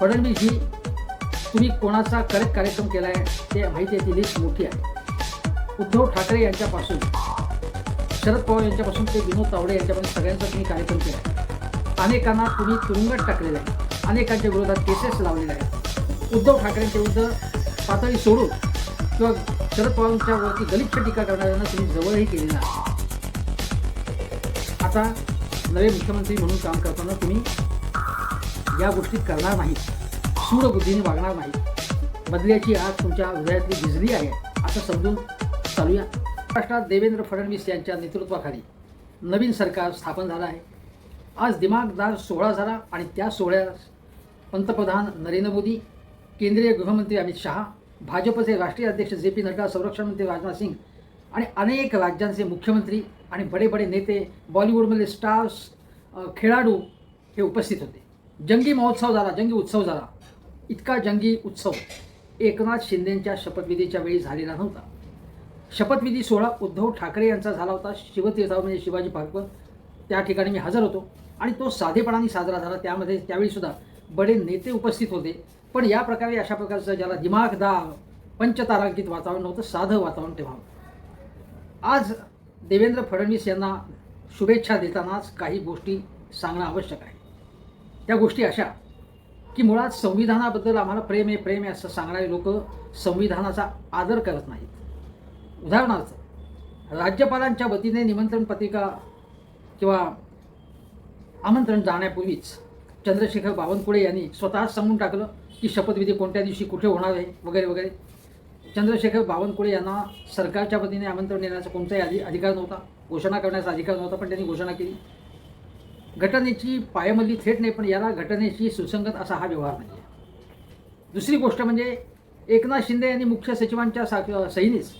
फडणवीस ही तुम्ही कोणाचा करेक्ट कार्यक्रम केला आहे ते माहिती आहे ती लिस्ट मोठी आहे. उद्धव ठाकरे यांच्यापासून शरद पवार यांच्यापासून ते विनोद तावडे यांच्यापासून सगळ्यांचा तुम्ही कार्यक्रम केला आहे अनेकांना तुम्ही तुरुंगात टाकलेलं आहे. अनेकांच्या विरोधात केसेस लावलेल्या आहेत. उद्धव ठाकरेंच्या विरुद्ध पातळी सोडून किंवा शरद पवारांच्या वरती गलिच्छ टीका करणाऱ्यांना तुम्ही जवळही केलेलं आहे. आता नवे मुख्यमंत्री म्हणून काम करताना तुम्ही या गोष्टी करणार नाहीत. सूडबुद्धीने वागणार नाही बदल्याची आज तुमच्या हृदयातली भिजली आहे असं समजून चालूया महाराष्ट्रात देवेंद्र फडणवीस यांच्या नेतृत्वाखाली नवीन सरकार स्थापन झालं आहे. आज दिमागदार सोहळा झाला आणि त्या सोहळ्यास पंतप्रधान नरेंद्र मोदी केंद्रीय गृहमंत्री अमित शहा भाजपचे राष्ट्रीय अध्यक्ष जे पी नड्डा संरक्षण मंत्री राजनाथ सिंग आणि अनेक राज्यांचे मुख्यमंत्री आणि बडे बडे नेते बॉलिवूडमधले स्टार्स खेळाडू हे उपस्थित होते. जंगी महोत्सव झाला जंगी उत्सव झाला. इतका जंगी उत्सव एकनाथ शिंदेंच्या शपथविधीच्या वेळी झालेला नव्हता. शपथविधी सोहळा उद्धव ठाकरे यांचा झाला होता. शिवतीर्थावर म्हणजे शिवाजी पार्कवर. त्या ठिकाणी मी हजर होतो आणि तो साधेपणाने साजरा झाला. त्यामध्ये त्यावेळीसुद्धा बडे नेते उपस्थित होते. पण या प्रकारे अशा प्रकारचं ज्याला दिमागदार पंचतारांकित वातावरण नव्हतं साधं वातावरण तेव्हा आज देवेंद्र फडणवीस यांना शुभेच्छा देतानाच काही गोष्टी सांगणं आवश्यक आहे. त्या गोष्टी अशा की मुळात संविधानाबद्दल आम्हाला प्रेम आहे प्रेम आहे असं सांगणारे लोक संविधानाचा आदर करत नाहीत. उदाहरणार्थ राज्यपालांच्या वतीने निमंत्रण पत्रिका किंवा आमंत्रण जाण्यापूर्वीच चंद्रशेखर बावनकुळे यांनी स्वतःच सांगून टाकलं की शपथविधी कोणत्या दिवशी कुठे होणार आहे वगैरे वगैरे. चंद्रशेखर बावनकुळे यांना सरकारच्या वतीने आमंत्रण देण्याचा कोणताही अधि अधिकार नव्हता घोषणा करण्याचा अधिकार नव्हता पण त्यांनी घोषणा केली. घटनेची पायमल्ली थेट नाही पण याला घटनेशी सुसंगत असा हा व्यवहार नाही आहे दुसरी गोष्ट म्हणजे एकनाथ शिंदे यांनी मुख्य सचिवांच्या सा सहीनेच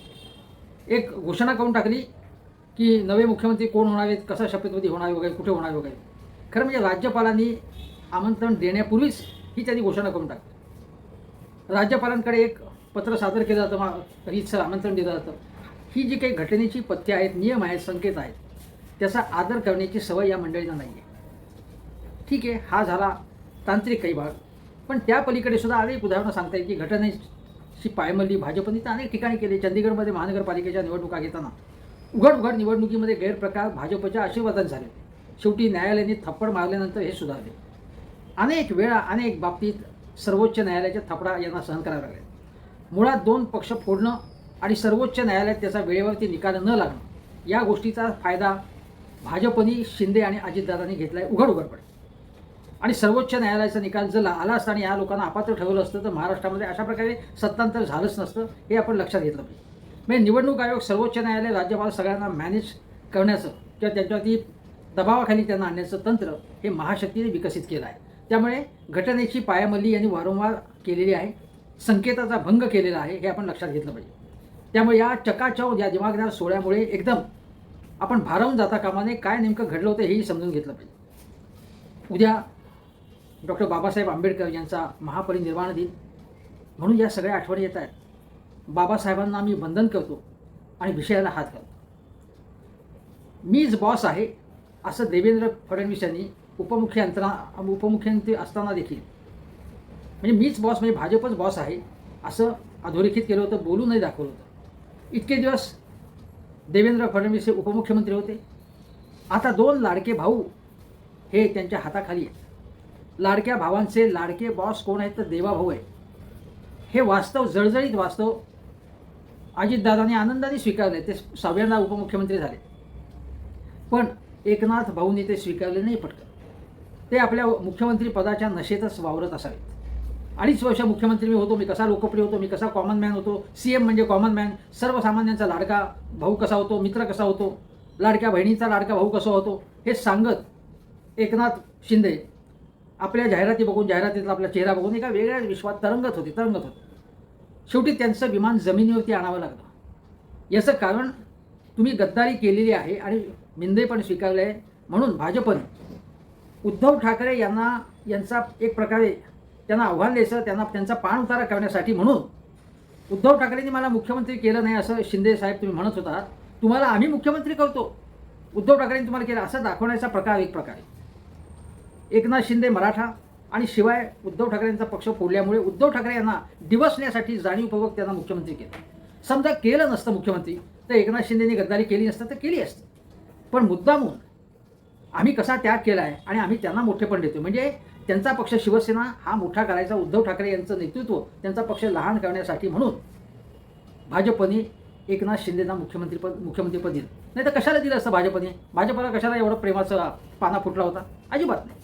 एक घोषणा करून टाकली की नवे मुख्यमंत्री कोण होणार आहेत कसा शपथविधी होणार वगैरे कुठे होणार वगैरे. खरं म्हणजे राज्यपालांनी आमंत्रण देण्यापूर्वीच ही त्यांनी घोषणा करून टाकली. राज्यपालांकडे एक पत्र सादर केलं जातं मा रीतसर आमंत्रण दिलं जातं. ही जी काही घटनेची पथ्य आहेत नियम आहेत संकेत आहेत त्याचा आदर करण्याची सवय या मंडळींना नाही आहे ठीक आहे हा झाला तांत्रिक काही भाग. पण त्या पलीकडे सुद्धा अनेक उदाहरणं सांगता येईल की घटनेची पायमल्ली भाजपने तर अनेक ठिकाणी केली. चंदीगडमध्ये महानगरपालिकेच्या निवडणुका घेताना उघड उघड निवडणुकीमध्ये गैरप्रकार भाजपच्या आशीर्वादाने झाले. शेवटी न्यायालयाने थप्पड मारल्यानंतर हे सुधारले. अनेक वेळा अनेक बाबतीत सर्वोच्च न्यायालयाच्या थपडा यांना सहन करावे लागले. मुळात दोन पक्ष फोडणं आणि सर्वोच्च न्यायालयात त्याचा वेळेवरती निकाल न लागणं या गोष्टीचा फायदा भाजपनी शिंदे आणि अजितदादांनी घेतला आहे उघड उघडपणे आणि सर्वोच्च न्यायालयाचा निकाल जर आला असता आणि या लोकांना अपात्र ठेवलं असतं तर महाराष्ट्रामध्ये अशा प्रकारे सत्तांतर झालंच नसतं हे आपण लक्षात घेतलं पाहिजे. म्हणजे निवडणूक आयोग सर्वोच्च न्यायालय राज्यपाल सगळ्यांना मॅनेज करण्याचं किंवा त्यांच्यावरती दबावाखाली त्यांना आणण्याचं तंत्र हे महाशक्तीने विकसित केलं आहे. त्यामुळे घटनेची पायामल्ली यांनी वारंवार केलेली आहे संकेताचा भंग केलेला आहे हे आपण लक्षात घेतलं पाहिजे. त्यामुळे या चकाचौध या दिमागदार सोहळ्यामुळे एकदम आपण भारावून जाता कामाने काय नेमकं घडलं होतं हेही समजून घेतलं पाहिजे. उद्या डॉक्टर बाबासाहेब आंबेडकर यांचा महापरिनिर्वाण दिन. म्हणून या सगळ्या आठवणी येत आहेत. बाबासाहेबांना मी वंदन करतो आणि विषयाला हात घालतो. मीच बॉस आहे असं देवेंद्र फडणवीस यांनी उपमुख्य यंत्रणा उपमुख्यमंत्री असताना देखील. म्हणजे मीच बॉस म्हणजे भाजपच बॉस आहे असं अधोरेखित केलं होतं बोलूनही नाही दाखवलं होतं. इतके दिवस देवेंद्र फडणवीस हे उपमुख्यमंत्री होते. आता दोन लाडके भाऊ हे त्यांच्या हाताखाली आहेत. लाडक्या भावांचे लाडके बॉस कोण आहेत तर देवाभाऊ आहे हे वास्तव जळजळीत वास्तव अजितदादांनी आनंदाने स्वीकारले ते सहाव्यांदा उपमुख्यमंत्री झाले. पण एकनाथ भाऊंनी ते स्वीकारले नाही पटकन. ते आपल्या मुख्यमंत्री पदाच्या नशेतच वावरत असावेत अडीच वर्ष मुख्यमंत्री मी होतो मी कसा लोकप्रिय होतो मी कसा कॉमन मॅन होतो सी एम म्हणजे कॉमन मॅन सर्वसामान्यांचा लाडका भाऊ कसा होतो मित्र कसा होतो लाडक्या बहिणीचा लाडका भाऊ कसा होतो हे सांगत एकनाथ शिंदे आपल्या जाहिराती बघून जाहिरातीतला आपला चेहरा बघून एका वेगळ्याच विश्वात तरंगत होते तरंगत होते. शेवटी त्यांचं विमान जमिनीवरती आणावं लागलं. याचं कारण तुम्ही गद्दारी केलेली आहे आणि मिंदे पण स्वीकारले आहे. म्हणून भाजपने उद्धव ठाकरे यांना यांचा एक प्रकारे त्यांना आव्हान द्यायचं त्यांना त्यांचा पाण उतारा करण्यासाठी म्हणून उद्धव ठाकरेंनी मला मुख्यमंत्री केलं नाही असं शिंदे साहेब तुम्ही म्हणत होता. तुम्हाला आम्ही मुख्यमंत्री करतो. उद्धव ठाकरेंनी तुम्हाला केलं. असं दाखवण्याचा प्रकार एक प्रकार. आहे एकनाथ शिंदे मराठा आणि शिवाय उद्धव ठाकरेंचा पक्ष फोडल्यामुळे उद्धव ठाकरे यांना दिवसण्यासाठी जाणीवपूर्वक त्यांना मुख्यमंत्री केलं. समजा केलं नसतं मुख्यमंत्री तर एकनाथ शिंदेनी गद्दारी केली नसतं तर केली असतं. पण मुद्दामून आम्ही कसा त्याग केला आहे आणि आम्ही त्यांना मोठेपण देतो म्हणजे त्यांचा पक्ष शिवसेना हा मोठा करायचा उद्धव ठाकरे यांचं नेतृत्व त्यांचा पक्ष लहान करण्यासाठी म्हणून भाजपने एकनाथ शिंदेना मुख्यमंत्रीपद मुख्यमंत्रीपद दिलं. नाही तर कशाला दिलं असतं भाजपने? भाजपला कशाला एवढं प्रेमाचा पाना फुटला होता? अजिबात नाही.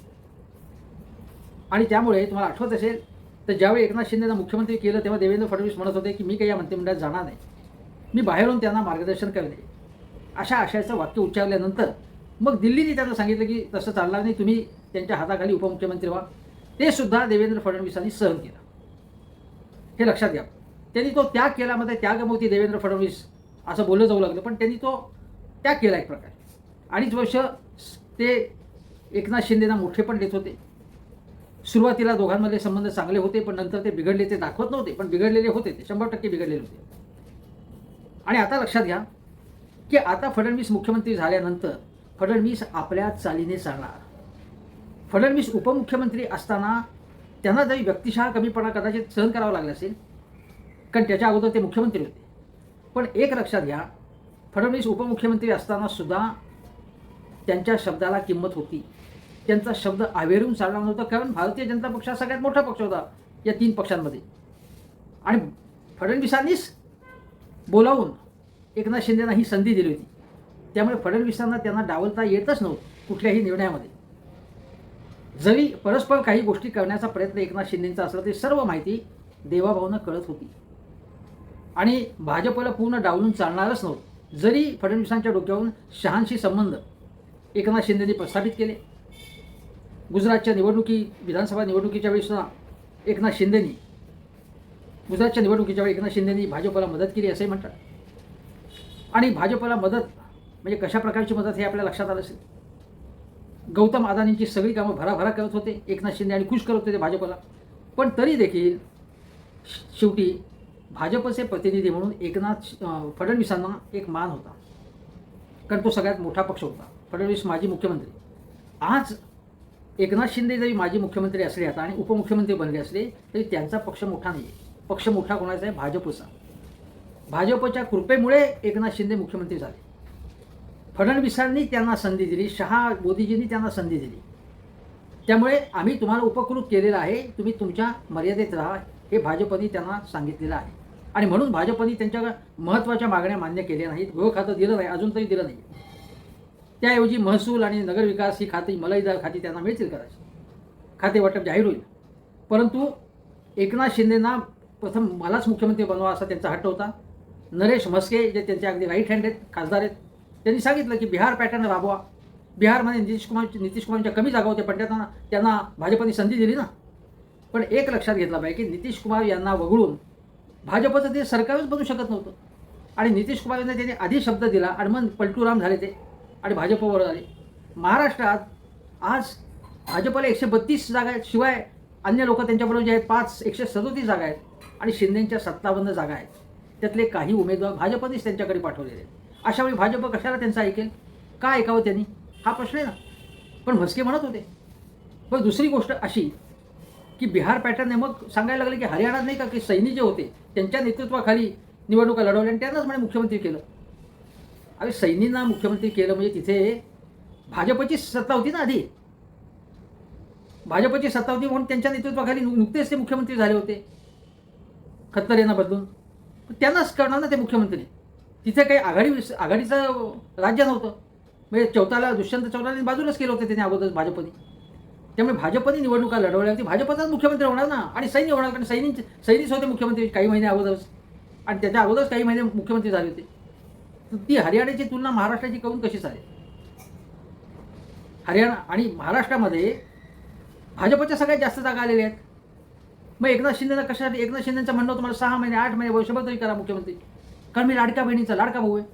आणि त्यामुळे तुम्हाला आठवत असेल तर ज्यावेळी एकनाथ शिंदेना मुख्यमंत्री केलं तेव्हा देवेंद्र फडणवीस म्हणत होते की मी काही या मंत्रिमंडळात जाणार नाही. मी बाहेरून त्यांना मार्गदर्शन करणे अशा आशयाचं वाक्य उच्चारल्यानंतर मग दिल्लीने त्यांना सांगितलं की तसं चालणार नाही तुम्ही त्यांच्या हाताखाली उपमुख्यमंत्री व्हा ते सुद्धा देवेंद्र फडणवीसांनी सहन केलं. हे लक्षात घ्या. त्यांनी तो त्याग केला मध्ये त्यागमवती देवेंद्र फडणवीस असं बोललं जाऊ लागलं. पण त्यांनी तो त्याग केला एक प्रकारे. अडीच वर्ष ते एकनाथ शिंदेना मोठे पण देत होते. सुरुवातीला दोघांमध्ये संबंध चांगले होते पण नंतर ते बिघडले ते दाखवत नव्हते पण बिघडलेले होते ते. शंभर टक्के बिघडलेले होते. आणि आता लक्षात घ्या की आता फडणवीस मुख्यमंत्री झाल्यानंतर फडणवीस आपल्या चालीने चालणार. फडणवीस उपमुख्यमंत्री असताना त्यांना जरी व्यक्तिशः कमीपणा कदाचित सहन करावा लागला असेल कारण त्याच्या अगोदर ते मुख्यमंत्री होते. पण एक लक्षात घ्या फडणवीस उपमुख्यमंत्री असताना सुद्धा त्यांच्या शब्दाला किंमत होती. त्यांचा शब्द आवेरून चालणार नव्हता कारण भारतीय जनता पक्ष हा सगळ्यात मोठा पक्ष होता या तीन पक्षांमध्ये. आणि फडणवीसांनीच बोलावून एकनाथ शिंदेना ही संधी दिली होती. त्यामुळे फडणवीसांना त्यांना डावलता येतच नव्हतं कुठल्याही निर्णयामध्ये. जरी परस्पर काही गोष्टी करण्याचा प्रयत्न एकनाथ शिंदेचा असला तरी सर्व माहिती देवाभाऊनं कळत होती. आणि भाजपला पूर्ण डावलून चालणारच नव्हतं. जरी फडणवीसांच्या डोक्यावरून शहांशी संबंध एकनाथ शिंदेंनी प्रस्थापित केले. गुजरातच्या निवडणुकी विधानसभा निवडणुकीच्या वेळेस एकनाथ शिंदेनी गुजरातच्या निवडणुकीच्या वेळी एकनाथ शिंदेनी भाजपला मदत केली असंही म्हणतात. आणि भाजपला मदत म्हणजे कशा प्रकारची मदत हे आपल्या लक्षात आलं असेल? गौतम अदानींची सगळी कामं भराभरा करत होते. एकनाथ शिंदे आणि खुश करत होते भाजपला. पण तरी देखील श- शेवटी भाजपचे प्रतिनिधी म्हणून एकनाथ फडणवीसांना एक मान होता. कारण तो सगळ्यात मोठा पक्ष होता. फडणवीस माजी मुख्यमंत्री. आज एकनाथ शिंदे जरी माजी मुख्यमंत्री असले आता आणि उपमुख्यमंत्री बनले असले तरी त्यांचा पक्ष मोठा नाही आहे पक्ष मोठा कोणाचा आहे? भाजपचा. भाजपच्या कृपेमुळे एकनाथ शिंदे मुख्यमंत्री झाले. फडणवीसांनी त्यांना संधी दिली शहा मोदीजींनी त्यांना संधी दिली. त्यामुळे आम्ही तुम्हाला उपकृत केलेलं आहे तुम्ही तुमच्या मर्यादेत राहा हे भाजपने त्यांना सांगितलेलं आहे. आणि म्हणून भाजपने त्यांच्या महत्त्वाच्या मागण्या मान्य केल्या नाहीत गृह खातं दिलं नाही अजून तरी दिलं नाही. त्याऐवजी महसूल आणि नगरविकास ही खाती मलईदार खाती त्यांना मिळतील कदाचित. खाते वाटप जाहीर होईल. परंतु एकनाथ शिंदेना प्रथम मलाच मुख्यमंत्री बनवा असा त्यांचा हट्ट होता. नरेश म्हस्के जे त्यांचे अगदी राईट हँड आहेत खासदार आहेत त्यांनी सांगितलं की बिहार पॅटर्न राबवा. बिहारमध्ये नितीश कुमार नितीश कुमारच्या कमी जागा होत्या पण त्यांना त्यांना भाजपने संधी दिली ना. पण एक लक्षात घेतला पाहिजे की नितीश कुमार यांना वगळून भाजपचं ते सरकारच बनू शकत नव्हतं. आणि नितीश कुमार यांना त्यांनी आधी शब्द दिला आणि मग पलटूराम झाले ते आणि भाजपवर आले. महाराष्ट्रात आज भाजपला एकशे बत्तीस जागा आहेत शिवाय अन्य लोक त्यांच्याबरोबर जे आहेत पाच एकशे सदोतीस जागा आहेत आणि शिंदेंच्या सत्तावन्न जागा आहेत. त्यातले काही उमेदवार भाजपनेच त्यांच्याकडे पाठवलेले आहेत. अशावेळी भाजप कशाला त्यांचं ऐकेल? का ऐकावं त्यांनी? हा प्रश्न आहे ना. पण म्हस्के म्हणत होते. पण दुसरी गोष्ट अशी की बिहार पॅटर्नने मग सांगायला लागले की हरियाणात नाही का की सैनिक जे होते त्यांच्या नेतृत्वाखाली निवडणुका लढवल्या आणि त्यांनाच म्हणे मुख्यमंत्री केलं. अरे सैनींना मुख्यमंत्री केलं म्हणजे तिथे भाजपची सत्ता होती ना आधी. भाजपची सत्ता होती म्हणून त्यांच्या नेतृत्वाखाली नुकतेच ते मुख्यमंत्री झाले होते. खत्तर यांना बदलून. त्यांनाच करणार ना ते मुख्यमंत्री. तिथे काही आघाडी आघाडीचं राज्य नव्हतं. म्हणजे चौथाला दुष्यंत चौथाला बाजूलाच केलं होतं त्याने अगोदर भाजपने. त्यामुळे भाजपने निवडणुका लढवल्या. होती भाजपचाच मुख्यमंत्री होणार ना? आणि सैन्य होणार कारण सैनिक सैनिक होते मुख्यमंत्री काही महिने अगोदरच. आणि त्याच्या अगोदरच काही महिने मुख्यमंत्री झाले होते. तर ती हरियाणाची तुलना महाराष्ट्राची करून कशी चालेल हरियाणा आणि महाराष्ट्रामध्ये भाजपच्या सगळ्यात जास्त जागा आलेल्या आहेत. मग एकनाथ शिंदेना कशासाठी? एकनाथ शिंदेचं म्हणणं तुम्हाला सहा महिने आठ महिने वर्षभर तरी करा मुख्यमंत्री. कारण मी लाडक्या बहिणीचा लाडका भाऊ आहे.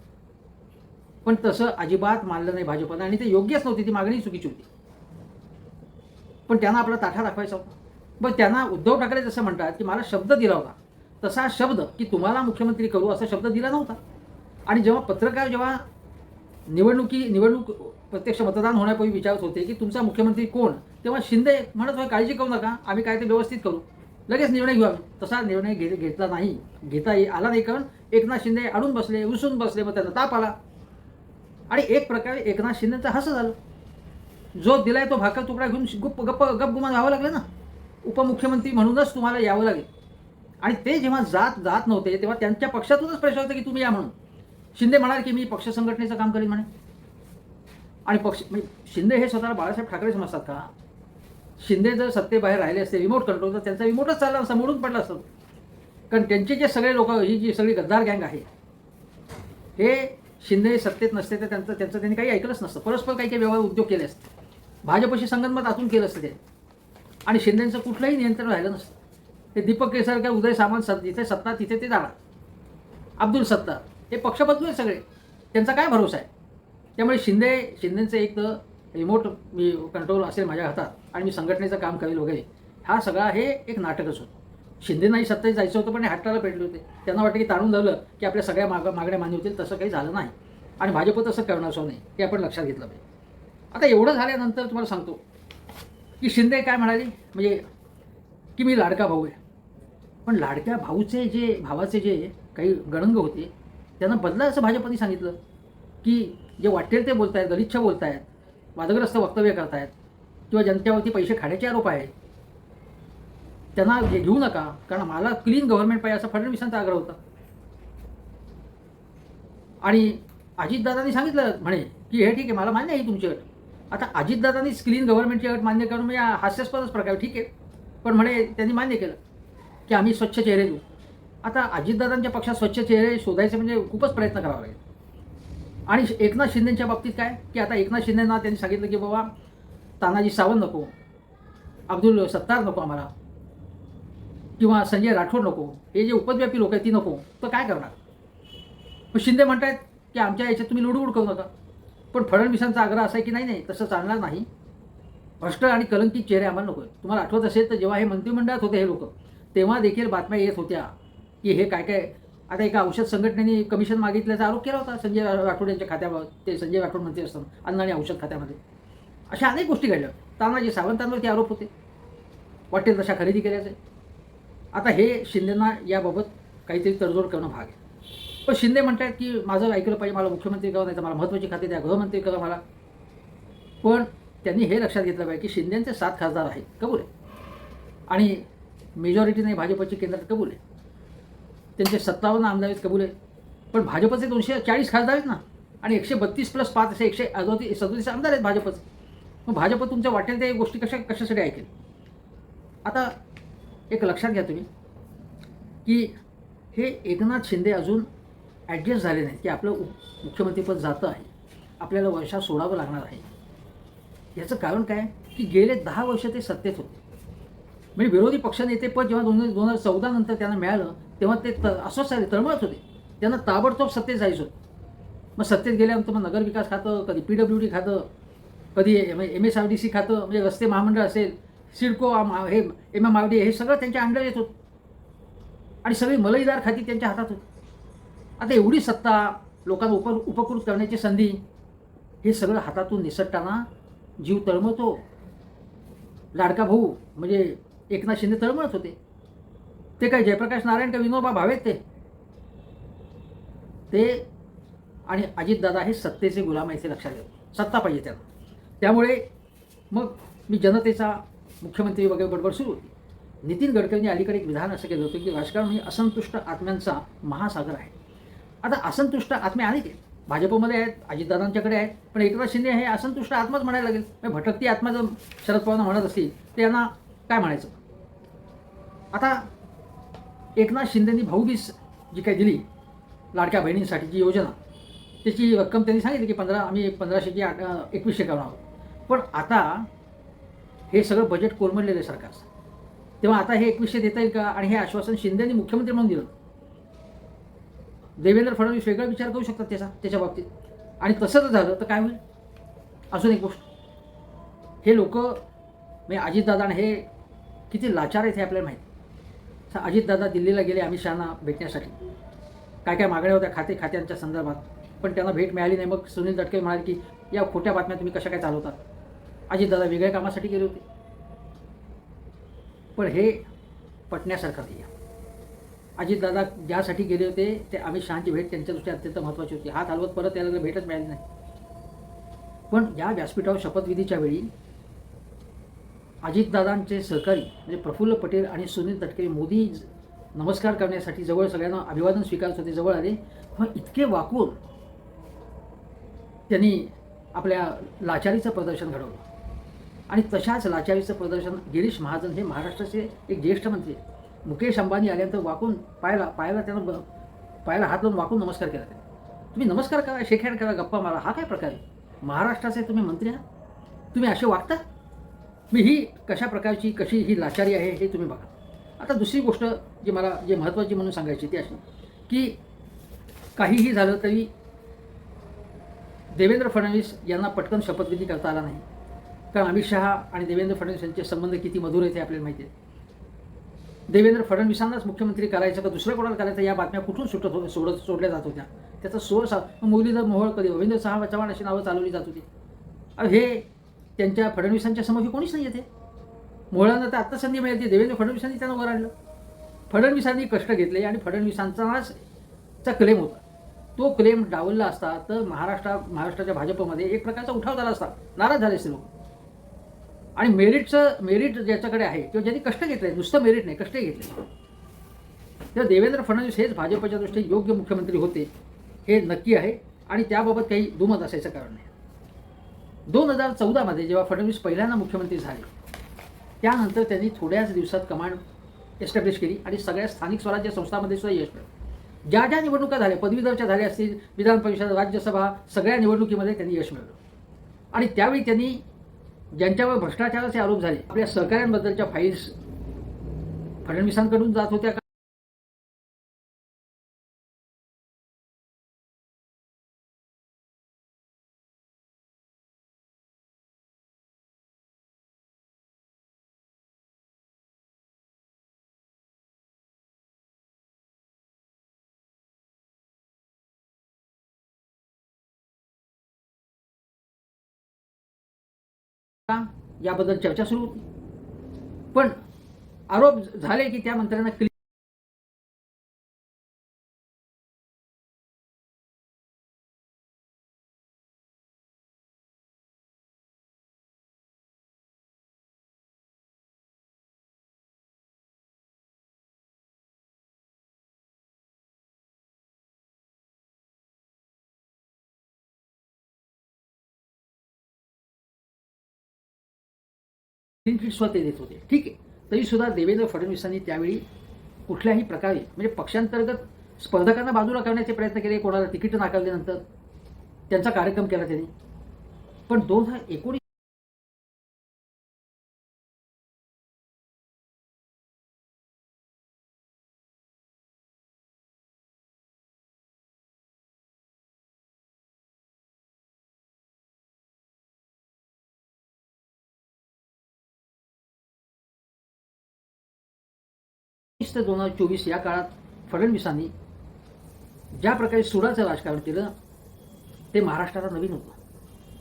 पण तसं अजिबात मानलं नाही भाजपनं आणि ते योग्यच नव्हती ती मागणी चुकीची होती. पण त्यांना आपला ताठा दाखवायचा होता. बरं त्यांना उद्धव ठाकरे जसं म्हणतात की मला शब्द दिला होता तसा शब्द की तुम्हाला मुख्यमंत्री करू असा शब्द दिला नव्हता. आणि जेव्हा पत्रकार जेव्हा निवडणुकी निवडणूक प्रत्यक्ष मतदान होण्यापूर्वी विचारत होते की तुमचा मुख्यमंत्री कोण? तेव्हा शिंदे म्हणत होय काळजी करू नका आम्ही काय ते व्यवस्थित करू. लगेच निर्णय घेऊ तसा निर्णय घे घेतला नाही. घेता ये- आला नाही कारण एकनाथ शिंदे अडून बसले उसून बसले मग त्यांना ताप आला. आणि एक प्रकारे एकनाथ शिंदेचं हसं झालं. जो दिलाय तो भाकर तुकडा घेऊन गुप्प गप्प गपगुमान व्हावं लागलं ना. उपमुख्यमंत्री म्हणूनच तुम्हाला यावं लागेल. आणि ते जेव्हा जात जात नव्हते तेव्हा त्यांच्या पक्षातूनच प्रश्न होता की तुम्ही या म्हणून. शिंदे म्हणाल की मी पक्ष संघटनेचं काम करीन म्हणे. आणि पक्ष म्हणजे शिंदे हे स्वतःला बाळासाहेब ठाकरे समजतात का? शिंदे जर सत्तेबाहेर राहिले असते रिमोट कंट्रोल तर त्यांचा रिमोटच चालला असता मोडून पडला असतं. कारण त्यांचे जे सगळे लोक ही जी सगळी गद्दार गँग आहे हे शिंदे सत्तेत नसते तर त्यांचं त्यांचं त्यांनी काही ऐकलंच नसतं. परस्पर काही काही व्यवहार उद्योग केले असते. भाजपशी संगनमत आतून केलं असतं ते. आणि शिंदेचं कुठलंही नियंत्रण राहिलं नसतं. ते दीपक केसरकर उदय सामंत सत जिथे सत्ता तिथे ते जाणार. अब्दुल सत्तार हे पक्ष बदलू आहे सगळे. त्यांचा काय भरोसा आहे? त्यामुळे शिंदे शिंदेचं एक तर रिमोट मी कंट्रोल असेल माझ्या हातात आणि मी संघटनेचं काम करेल वगैरे हा सगळा हे एक नाटकच होतं. शिंदेनाही सत्तेत जायचं होतं पण हे हट्टाला पेटले होते. त्यांना वाटतं की ताणून धरलं की आपल्या सगळ्या माग मागण्या मान्य होतील तसं काही झालं नाही. आणि भाजप तसं करणार असं नाही हे आपण लक्षात घेतलं पाहिजे. आता एवढं झाल्यानंतर तुम्हाला सांगतो की शिंदे काय म्हणाली? म्हणजे की मी लाडका भाऊ आहे. पण लाडक्या भाऊचे जे भावाचे जे काही गणंग होते त्यांना बदला असं भाजपने सांगितलं की जे वाटेल ते बोलतायत गलिच्छ बोलतायत. वादग्रस्त वक्तव्य करतायत किंवा जनतेवरती पैसे खाण्याचे आरोप आहेत त्यांना हे घेऊ नका कारण मला क्लीन गव्हर्नमेंट पाहिजे असा फडणवीसांचा आग्रह होता. आणि अजितदादांनी सांगितलं म्हणे की हे ठीक आहे मला मान्य आहे तुमची अट. आता अजितदादांनीच क्लीन गव्हर्नमेंटची अट मान्य करून म्हणजे हास्यास्पदच प्रकार ठीक आहे पण म्हणे त्यांनी मान्य केलं की आम्ही स्वच्छ चेहरे देऊ. आता अजितदादांच्या पक्षात स्वच्छ चेहरे शोधायचे म्हणजे खूपच प्रयत्न करावा लागेल. आणि एकनाथ शिंदेच्या बाबतीत काय? की आता एकनाथ शिंदेना त्यांनी सांगितलं की बाबा तानाजी सावंत नको अब्दुल सत्तार नको आम्हाला किंवा संजय राठोड नको हे जे उपद्व्यापी लोक आहेत ती नको तर काय करणार? मग शिंदे म्हणतायत की आमच्या याच्यात तुम्ही लुडबुड करू नका. पण फडणवीसांचा आग्रह असा आहे की नाही नाही तसं चालणार नाही. भ्रष्ट आणि कलंकित चेहरे आम्हाला नको तुम्हाला आठवत असेल तर जेव्हा हे मंत्रिमंडळात होते हे लोक तेव्हा देखील बातम्या येत होत्या की हे काय काय आता एका औषध संघटनेने कमिशन मागितल्याचा आरोप केला होता संजय राठोड यांच्या खात्याबाबत ते संजय राठोड मंत्री असताना अन्न आणि औषध खात्यामध्ये. अशा अनेक गोष्टी घडल्या. तानाजी सावंतांवरती आरोप होते. वाटेल तशा खरेदी केल्याचे. आता हे शिंदेना याबाबत काहीतरी तडजोड करणं भाग आहे. पण शिंदे म्हणतात की माझं ऐकलं पाहिजे मला मुख्यमंत्री करा नाही तर मला महत्त्वाची खाते द्या गृहमंत्री करा मला. पण त्यांनी हे लक्षात घेतलं पाहिजे की शिंदेचे सात खासदार आहेत कबूल आहे. आणि मेजॉरिटी नाही भाजपची केंद्रात कबूल आहे. त्यांचे सत्तावन्न आमदार आहेत कबूल आहे पण भाजपचे दोनशे चाळीस खासदार आहेत ना आणि एकशे बत्तीस प्लस पाच असे एकशे अडोतीस सदोतीस आमदार आहेत भाजपचे. मग भाजप तुमच्या वाटेल ते गोष्टी कशा कशासाठी ऐकेल? आता एक लक्षात घ्या तुम्ही की हे एकनाथ शिंदे अजून ॲडजस्ट झाले नाहीत की आपलं मुख्यमंत्रीपद जातं आहे. आपल्याला वर्षात सोडावं लागणार आहे. याचं कारण काय? की गेले दहा वर्ष ते सत्तेत होते. म्हणजे विरोधी पक्षनेतेपद जेव्हा दोन दोन हजार चौदा नंतर त्यांना मिळालं तेव्हा ते त अस्वस्थ झाले तळमळत होते. त्यांना ताबडतोब सत्तेत जायचं होतं. मग सत्तेत गेल्यानंतर मग नगरविकास खातं कधी पी डब्ल्यू डी खातं कधी M M S R D C खातं म्हणजे रस्ते महामंडळ असेल सिडको हे एम एम आर डी हे सगळं त्यांच्या अंडर येत होतं. आणि सगळी मलईदार खाती त्यांच्या हातात होती. आता एवढी सत्ता लोकांना उप उपकृत करण्याची संधी हे सगळं हातातून निसटताना जीव तळमळतो. लाडका भाऊ म्हणजे एकनाथ शिंदे तळमळत होते. ते काय जयप्रकाश नारायण का विनोबा भावेत ते? ते आणि अजितदादा हे सत्तेचे गुलाम आहे ते लक्षात येऊ सत्ता पाहिजे त्यांना. त्यामुळे मग मी जनतेचा मुख्यमंत्री वगैरे गडबड सुरू होती. नितीन गडकरींनी अलीकडे एक विधान असं केलं होतं की राजकारण हे असंतुष्ट आत्म्यांचा महासागर आहे. आता असंतुष्ट आत्मे अनेक आहेत. भाजपमध्ये आहेत अजितदादांच्याकडे आहेत पण एकनाथ शिंदे हे असंतुष्ट आत्माच म्हणायला लागेल. म्हणजे भटकती आत्मा जर शरद पवार म्हणत असतील तर यांना काय म्हणायचं? आता एकनाथ शिंदेनी भाऊबीज जी काही दिली लाडक्या बहिणींसाठी जी योजना त्याची रक्कम त्यांनी सांगितली की पंधरा आम्ही पंधराशेची आठ एकवीसशे करणार आहोत. पण आता हे सगळं बजेट कोलमडलेलं आहे सरकारचं. तेव्हा आता हे एकवीसशे देता येईल का? आणि हे आश्वासन शिंदेनी मुख्यमंत्री म्हणून दिलं. देवेंद्र फडणवीस वेगळा विचार करू शकतात त्याचा त्याच्या बाबतीत. आणि तसं जर झालं तर काय होईल? अजून एक गोष्ट. हे लोक म्हणजे अजितदादा हे किती लाचार आहेत हे आपल्याला माहिती. अजितदादा दिल्लीला गेले अमित शहाना भेटण्यासाठी. काय काय मागण्या होत्या खाते खात्यांच्या संदर्भात. पण त्यांना भेट मिळाली नाही. मग सुनील तटकरे म्हणाले की या खोट्या बातम्या तुम्ही कशा काय चालवतात अजितदादा वेगळ्या कामासाठी गेले होते. पण हे पटण्यासारखं नाही अजितदादा ज्यासाठी गेले होते ते अमित शहाची भेट त्यांच्या दृष्टी अत्यंत महत्त्वाची होती. हात हलवत परत यायला भेटच मिळाली नाही. पण या व्यासपीठावर शपथविधीच्या वेळी अजितदादांचे सहकारी म्हणजे प्रफुल्ल पटेल आणि सुनील तटकरे मोदी नमस्कार करण्यासाठी जवळ सगळ्यांना अभिवादन स्वीकारत होते जवळ आले. पण इतके वाकून त्यांनी आपल्या लाचारीचं प्रदर्शन घडवलं. आणि तशाच लाचारीचं प्रदर्शन गिरीश महाजन हे महाराष्ट्राचे एक ज्येष्ठ मंत्री मुकेश अंबानी आल्यानंतर वाकून पायाला पायाला त्यानं पायाला हात लावून वाकून नमस्कार केला त्यांनी. तुम्ही नमस्कार करा शेखहँड करा गप्पा मारा हा काय प्रकार आहे? महाराष्ट्राचे तुम्ही मंत्री आहात? तुम्ही असे वागता? मी ही कशा प्रकारची कशी ही लाचारी आहे हे तुम्ही बघा. आता दुसरी गोष्ट जी मला जे महत्त्वाची म्हणून सांगायची ती अशी की काहीही झालं तरी देवेंद्र फडणवीस यांना पटकन शपथविधी करता आला नाही. कारण अमित शहा आणि देवेंद्र फडणवीस यांचे संबंध किती मधुर आहेत हे आपल्याला माहिती आहे. देवेंद्र फडणवीसांनाच मुख्यमंत्री करायचं का दुसऱ्या कोणाला करायचं या बातम्या कुठून सुटत हो सोडत सोडल्या जात होत्या? त्याचा सोर्स मुरलीधर मोहोळ कधी रवींद्र साहा चव्हाण अशी नावं चालवली जात होती. हे त्यांच्या फडणवीसांच्या समोर हे कोणीच नाही येते मोहळांना तर आत्ता संधी मिळते देवेंद्र फडणवीसांनी त्यांना वर आणलं फडणवीसांनी कष्ट घेतले आणि फडणवीसांचाच चा क्लेम होता. तो क्लेम डावलला असता तर महाराष्ट्रा महाराष्ट्राच्या भाजपमध्ये एक प्रकारचा उठाव झाला असता. नाराज झाले असते लोक. आणि मेरिटचं मेरिट ज्याच्याकडे आहे किंवा ज्यांनी कष्ट घेतले नुसतं मेरिट नाही कष्टही घेतले तर देवेंद्र फडणवीस हेच भाजपच्या दृष्टीने योग्य मुख्यमंत्री होते हे नक्की आहे. आणि त्याबाबत काही दुमत असायचं कारण नाही. दोन हजार चौदामध्ये जेव्हा फडणवीस पहिल्यांदा मुख्यमंत्री झाले त्यानंतर त्यांनी थोड्याच दिवसात कमांड एस्टॅब्लिश केली आणि सगळ्या स्थानिक स्वराज्य संस्थांमध्ये सुद्धा यश मिळवलं. ज्या ज्या निवडणुका झाल्या पदवीधरच्या झाल्या असतील विधान परिषद राज्यसभा सगळ्या निवडणुकीमध्ये त्यांनी यश मिळवलं. आणि त्यावेळी त्यांनी ज्यांच्यावर भ्रष्टाचाराचे आरोप झाले आपल्या सहकाऱ्यांबद्दलच्या फाईल्स फडणवीसांकडून जात होत्या याबद्दल चर्चा सुरू होती. पण आरोप झाले की त्या मंत्र्यांना क्लीन चिट स्वतः देत होते. ठीक आहे. तरी सुद्धा देवेंद्र फडणवीसांनी त्यावेळी कुठल्याही प्रकारे म्हणजे पक्षांतर्गत स्पर्धकांना बाजूला करण्याचे प्रयत्न केले कोणाला तिकीट नाकारल्यानंतर त्यांचा कार्यक्रम केला त्यांनी. पण दोन हजार एकोणीस ते दोन हजार चोवीस या काळात फडणवीसांनी ज्या प्रकारे सुडाचं राजकारण केलं ते महाराष्ट्राला नवीन होतं.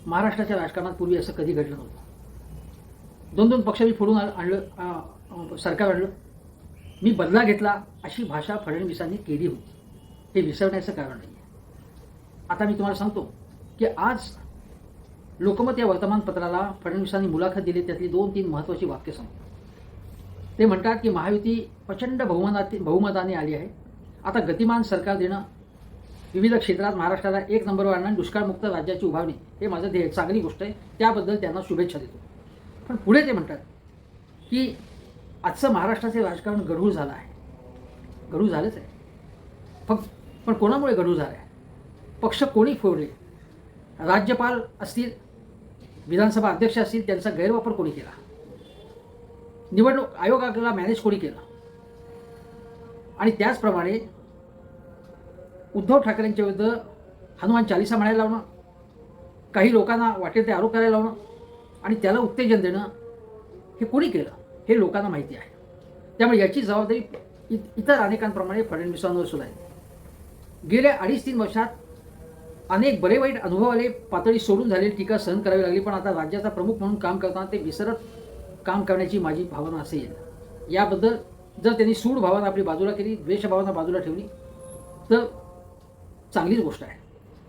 महाराष्ट्राच्या राजकारणात पूर्वी असं कधी घडलं नव्हतं. दोन दोन पक्ष मी फोडून आणलं सरकार आणलं. मी बदला घेतला अशी भाषा फडणवीसांनी केली होती. हे विसरण्याचं कारण नाही आता मी तुम्हाला सांगतो की आज लोकमत या वर्तमानपत्राला फडणवीसांनी मुलाखत दिली त्यातली दोन तीन महत्त्वाची वाक्य सांगतो. ते म्हणतात की महायुती प्रचंड बहुमताने बहुमताने आली आहे. आता गतिमान सरकार देणं विविध क्षेत्रात महाराष्ट्राला एक नंबरवर आणणं आणि दुष्काळमुक्त राज्याची उभारणी हे माझं ध्येय चांगली गोष्ट आहे. त्याबद्दल त्यांना शुभेच्छा देतो. पण पुढे ते म्हणतात की आजचं महाराष्ट्राचे राजकारण गढूळ झालं आहे. गढूळ झालंच आहे. फक्त पण कोणामुळे गढूळ झालं आहे? पक्ष कोणी फोडले? राज्यपाल असतील विधानसभा अध्यक्ष असतील त्यांचा गैरवापर कोणी केला? निवडणूक आयोगाला मॅनेज कोणी केलं? आणि त्याचप्रमाणे उद्धव ठाकरेंच्या विरुद्ध हनुमान चालिसा म्हणायला लावणं काही लोकांना वाटेल ते आरोप करायला लावणं आणि त्याला उत्तेजन देणं हे कोणी केलं हे लोकांना माहिती आहे. त्यामुळे याची जबाबदारी इ- इतर अनेकांप्रमाणे फडणवीसांवर सुद्धा आहे. गेल्या अडीच तीन वर्षात अनेक बरे वाईट अनुभव आले पातळी सोडून झालेली टीका सहन करावी लागली पण आता राज्याचा प्रमुख म्हणून काम करताना ते विसरत काम करण्याची माझी भावना असेल याबद्दल जर त्यांनी सूड भावना आपली बाजूला केली द्वेष भावना बाजूला ठेवली तर चांगलीच गोष्ट आहे.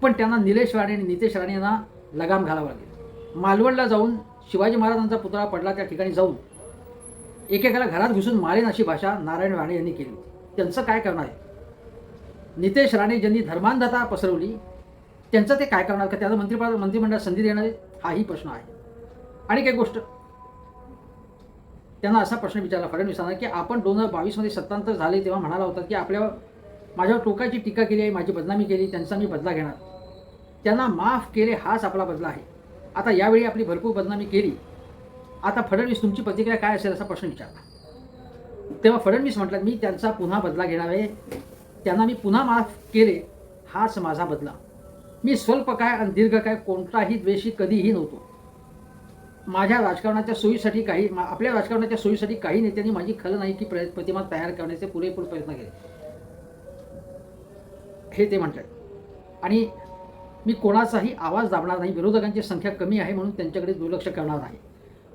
पण त्यांना निलेश राणे आणि नितेश राणे यांना लगाम घालावं लागेल. मालवणला जाऊन शिवाजी महाराजांचा पुतळा पडला त्या ठिकाणी जाऊन एकेकाला घरात घुसून मारेन अशी भाषा नारायण राणे यांनी केली. त्यांचं काय करणार आहे? नितेश राणे ज्यांनी धर्मांधता पसरवली त्यांचं ते काय करणार? का त्यांना मंत्रिपद मंत्रिमंडळात संधी देणार आहे हाही प्रश्न आहे. आणि काही गोष्ट त्यांना असा प्रश्न विचारला फडणवीसांना की आपण दोन हजार बावीसमध्ये सत्तांतर झाले तेव्हा म्हणाला होता की आपल्या माझ्यावर टोकाची टीका केली आहे माझी बदनामी केली त्यांचा मी बदला घेणार. त्यांना माफ केले हाच आपला बदला आहे. आता यावेळी आपली भरपूर बदनामी केली. आता फडणवीस तुमची प्रतिक्रिया काय असेल असा प्रश्न विचारला. तेव्हा फडणवीस म्हटलं मी त्यांचा पुन्हा बदला घेणार आहे. त्यांना मी पुन्हा माफ केले हाच माझा बदला. मी स्वल्प काय आणि दीर्घ काय कोणताही द्वेषी कधीही नव्हतो. माझ्या राजकारणाच्या सोयीसाठी काही मा- आपल्या राजकारणाच्या सोयीसाठी काही नेत्यांनी माझी खरं नाही की प्रय- प्रतिमा तयार करण्याचे पुरेपूर प्रयत्न केले. हे ते म्हणतात. आणि मी कोणाचाही आवाज दाबणार नाही विरोधकांची संख्या कमी आहे म्हणून त्यांच्याकडे दुर्लक्ष करणार नाही.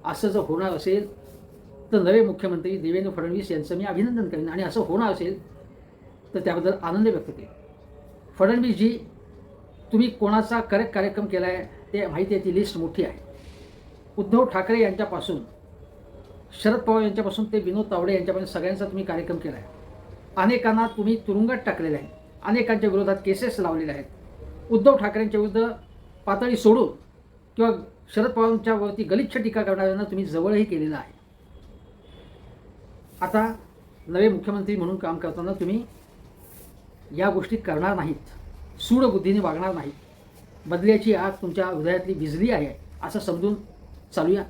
असं जर होणार असेल तर नवे मुख्यमंत्री देवेंद्र फडणवीस यांचं मी अभिनंदन करेन. आणि असं होणार असेल तर त्याबद्दल आनंद व्यक्त केला फडणवीसजी तुम्ही कोणाचा करेक्ट कार्यक्रम केला आहे ते माहिती आहे ती लिस्ट मोठी आहे. उद्धव ठाकरे यांच्यापासून शरद पवार यांच्यापासून ते विनोद तावडे यांच्यापासून सगळ्यांचा तुम्ही कार्यक्रम केला आहे. अनेकांना तुम्ही तुरुंगात टाकलेले आहे अनेकांच्या विरोधात केसेस लावलेल्या आहेत. उद्धव ठाकरेंच्या विरुद्ध पातळी सोडून किंवा शरद पवारांच्या वरती गलिच्छ टीका करणाऱ्यांना तुम्ही जवळही केलेलं आहे. आता नवे मुख्यमंत्री म्हणून काम करताना तुम्ही या गोष्टी करणार नाहीत. सूडबुद्धीने वागणार नाहीत. बदल्याची आग तुमच्या हृदयातली भिजली आहे असं समजून चालूया.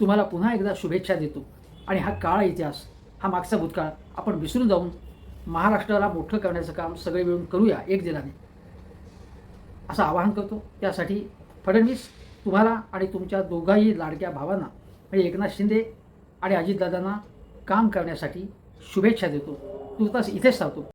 तुम्हाला पुन्हा एकदा शुभेच्छा देतो. आणि हा काळ इतिहास हा मागचा भूतकाळ आपण विसरून जाऊन महाराष्ट्राला मोठं करण्याचं काम सगळे मिळून करूया एक दिलाने असं आवाहन करतो. त्यासाठी फडणवीस तुम्हाला आणि तुमच्या दोघाही लाडक्या भावांना म्हणजे एकनाथ शिंदे आणि अजितदादांना काम करण्यासाठी शुभेच्छा देतो. तुर्तास इथेच थांबतो